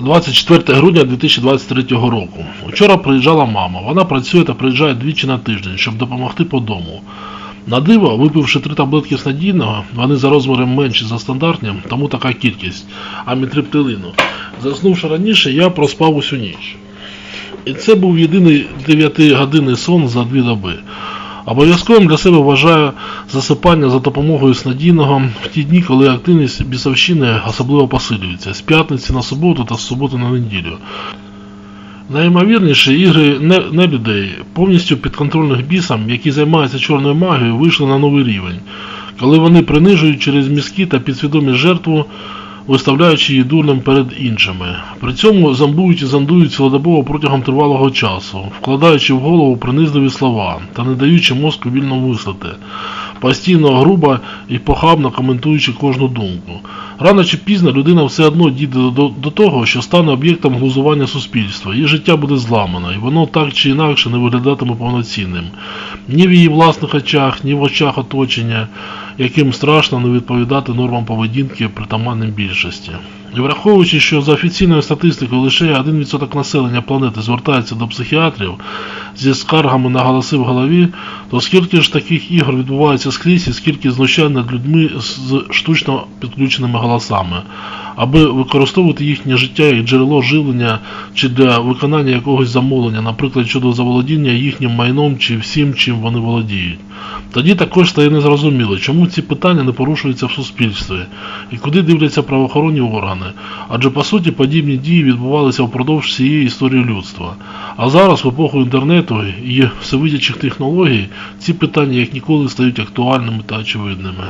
24 грудня 2023 року. Вчора приїжджала мама. Вона працює та приїжджає двічі на тиждень, щоб допомогти по дому. На диво, випивши три таблетки снадійного, вони за розміром менші за стандартні, тому така кількість, амітриптилину. Заснувши раніше, я проспав усю ніч. І це був єдиний 9-годинний сон за дві доби. Обов'язковим для себе вважаю засипання за допомогою снадійного в ті дні, коли активність бісовщини особливо посилюється. З п'ятниці на суботу та з суботи на неділю. Найімовірніше, ігри не, людей, повністю підконтрольних бісам, які займаються чорною магією, вийшли на новий рівень, коли вони принижують через мізки та підсвідомість жертву, виставляючи її дурним перед іншими. При цьому зомбують і зондують цілодобово протягом тривалого часу, вкладаючи в голову принизливі слова та не даючи мозку вільно мислити, постійно грубо і похабно коментуючи кожну думку. Рано чи пізно людина все одно дійде до, до того, що стане об'єктом глузування суспільства, її життя буде зламано, і воно так чи інакше не виглядатиме повноцінним. Ні в її власних очах, ні в очах оточення, яким страшно не відповідати нормам поведінки притаманним більшості. І враховуючи, що за офіційною статистикою лише 1% населення планети звертається до психіатрів зі скаргами на голоси в голові, то скільки ж таких ігор відбувається скрізь і скільки знущань над людьми з штучно підключеними голосами, аби використовувати їхнє життя як джерело живлення чи для виконання якогось замовлення, наприклад, щодо заволодіння їхнім майном чи всім, чим вони володіють. Тоді також стає незрозуміло, чому ці питання не порушуються в суспільстві і куди дивляться правоохоронні органи, адже по суті подібні дії відбувалися впродовж всієї історії людства. А зараз, в епоху інтернету і всевидячих технологій, ці питання як ніколи стають актуальними та очевидними.